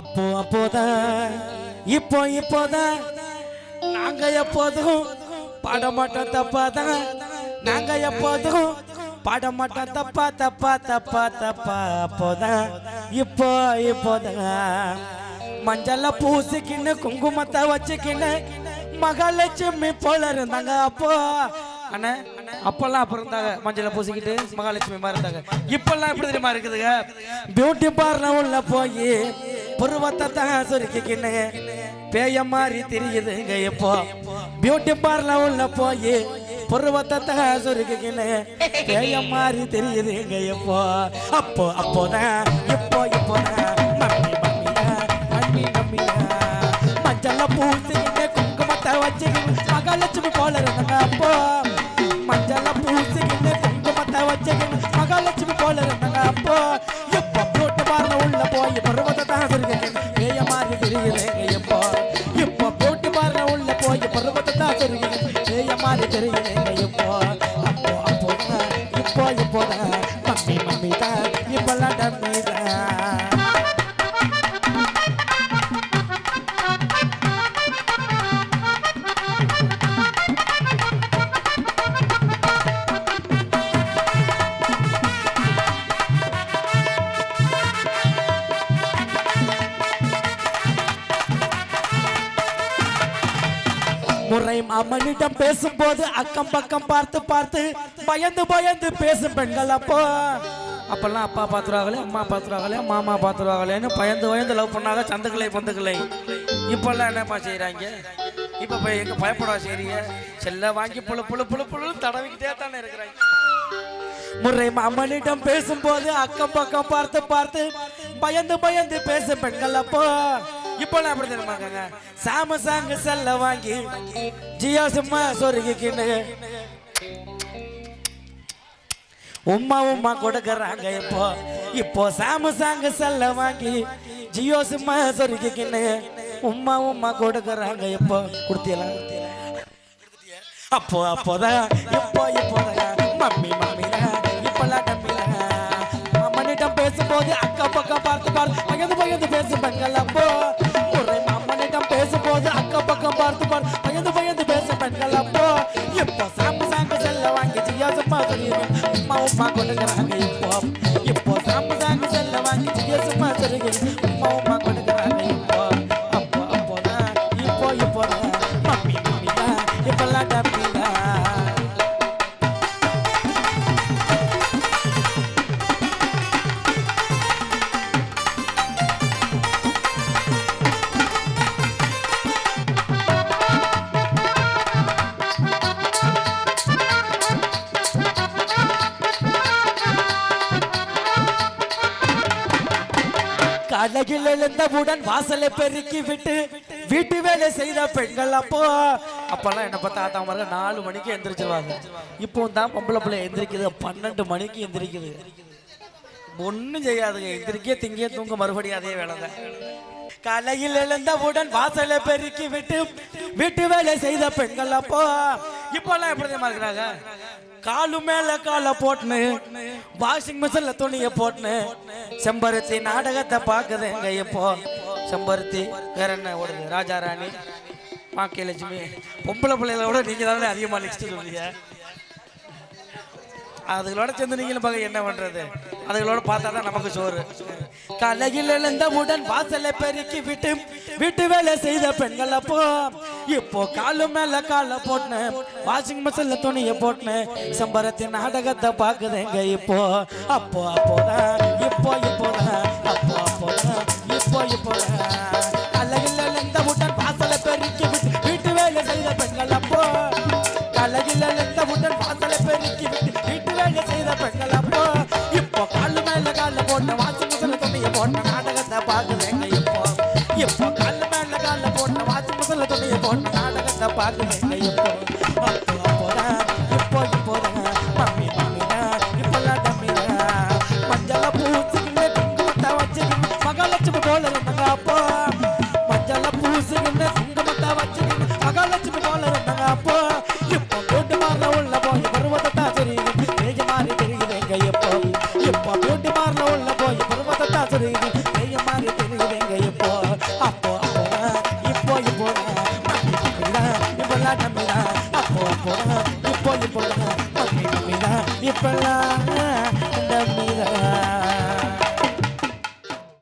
அப்போ அப்போதான் இப்போ இப்போதான் நாங்க எப்போதும் பாடமாட்டோம் தப்பாதான் நாங்க எப்போதும் பாடமாட்டோம் தப்பா தப்பா தப்பா தப்பா அப்போதான் இப்போ இப்போதான் மஞ்சள பூசிக்கின்னு குங்குமத்தை வச்சுக்கின்னு மகாலட்சுமி போல இருந்தாங்க அப்போ. அண்ணே அப்பெல்லாம் அப்புறம் இருந்தாங்க. மஞ்சளை பூசிக்கிட்டு மகாலட்சுமி மாதிரி இருந்தாங்க. இப்பெல்லாம் எப்படி தெரியுமா இருக்குதுங்க? பியூட்டி பார்லர் உள்ள போய் புருவத்தை தான் சுருக்கிக்கின்னு பேய மாதிரி தெரியுதுங்க இப்போ. பியூட்டி பார்லர் உள்ள போய் புருவத்தை தான் சுருக்கிக்கின்னு பேய மாதிரி தெரியுதுங்க இப்போ. அப்போ அப்போதான் இப்போ இப்போதான் மம்மி மம்மிதான் மம்மி மம்மிதான் மஞ்சள பூசிக்கிட்டு குங்குமத்தை வச்சுக்கிட்டு மகாலட்சுமி போல இருந்தாங்க அப்போ. மஞ்சள் பூசிக்கிட்டு குங்குமத்தை வச்சுக்கிட்டு மகாலட்சுமி போல இருந்தாங்க அப்போ. எப்போ பியூட்டி பார்ல உள்ள போய் பருவ பேய மாதிரி தெரியுதுங்க இப்போ அப்போ அப்போதான் இப்போ இப்போதான் மம்மி மம்மி தான் முறை மாமனிடம் பேசும்போது அக்கம் பக்கம் பார்த்து பார்த்து பயந்து பயந்து பேசும் பெண்கள் அப்போ. அப்பெல்லாம் அப்பா பார்த்துருவாங்களே அம்மா பார்த்துருவாங்களே மாமா பார்த்துருவாங்களேன்னு பயந்து பயந்து லவ் பண்ணாங்க சந்துக்கலை பந்துக்களை இப்பெல்லாம் என்னப்பா செய்கிறாங்க இப்போ போய் எங்கே பயப்படா செய்றீங்க? செல்ல வாங்கி புழு புழு புழு புழு தடவிக்கிட்டே தானே இருக்கிறாங்க. முறை அம்மனிடம் பேசும்போது அக்கம் பக்கம் பார்த்து பார்த்து பயந்து பயந்து பேசும் பெண்கள் அப்போ. இப்பெல்லாம் அப்படி தெரியுமாங்க சாமசாங்க செல்ல வாங்கி ஜியா சிம்மா சொருகிக்கின்னு. உம்மா உம்மா கொடுக்கறாங்க இப்போ. இப்போ சாமசாங்க செல்ல வாங்கி ஜியோ சிம்மா சொருகிக்கின்னு. உம்மா உம்மா கொடுக்கறாங்க இப்போ. கொடுத்தீங்களா? அப்போ அப்போதான் இப்போ இப்போதான். மம்மி மம்மில இப்பெல்லாம் டம்மில. அம்மனிடம் பேசும்போது அக்கா பக்கம் பார்த்து பார்த்து பகிர்ந்து பகிர்ந்து பேசும் அப்போ. பார்த்து பார் பயந்து பயந்து பேச பெண்கள் அப்போ. இப்போ சாம்பு சாம்பு செல்ல வாங்கி ஜியா சும்மா சொல்லிடுவேன் உமா உமா கொடுக்குறாங்க இப்போ. கலகில் எழுந்தவுடன் வாசலை பெருக்கி விட்டு வீட்டு வேலை செய்த பெண்கள் அப்போ அப்பெல்லாம் என்ன பார்த்தா தாத்தா மாதிரி நாலு மணிக்கு எந்திரிச்சிருவாங்க. இப்போ தான் பொம்பளை பிள்ளை எந்திரிக்குது. பன்னெண்டு மணிக்கு எந்திரிக்குது. ஒன்றும் செய்யாதுங்க. எந்திரிக்கே திங்கே தூங்க மறுபடியும் அதே வேலை தான். கலையில் எழுந்தவுடன் வாசலை பெருக்கி விட்டு வீட்டு வேலை செய்த பெண்கள் அப்போ இப்போல்லாம் எப்படி தெரியுமா இருக்கிறாங்க? காலு மேல கால போட்டுன்னு வாஷிங் மிஷின்ல துணியை போட்டுன்னு செம்பருத்தி நாடகத்தை பாக்குதுங்க இப்போ. செம்பருத்தி வேற என்ன ஓடுது? ராஜா ராணி பாக்கியலட்சுமி பொம்பளை பிள்ளைகளோட நீங்க தானே அதிகமா நெக்ஸ்ட் சொல்றீங்க அதுகளோட சேர்ந்து நீங்களும் பார்க்க என்ன பண்றது? அதுகளோட பார்த்தா தான் நமக்கு சோறு. கலையில் எழுந்தவுடன் வாசலை பெருக்கி விட்டு வீட்டு வேலை செய்த பெண்கள் அப்போ இப்போ காலு மேல கால போட்டேன் வாஷிங் மிஷின்ல துணியை போட்டேன் சம்பரத்தின் நாடகத்தை பாக்குதுங்க இப்போ. அப்போ அப்போதான் இப்போ இப்போதான் அப்போ அப்போதான் இப்போ இப்போதான். நாடகத்தை பாக்குறேங்க அப்போ அப்போதான் இப்போ இப்போதான் மம்மி இப்பெல்லாம் மஞ்சள பூச்சிக்கிட்டு குங்குமத்தை வச்சுக்கிட்டு மகாலட்சுமி போல இருந்தாங்க அப்போ மஞ்சள கொண்டாட அப்போ இப்போ இப்போ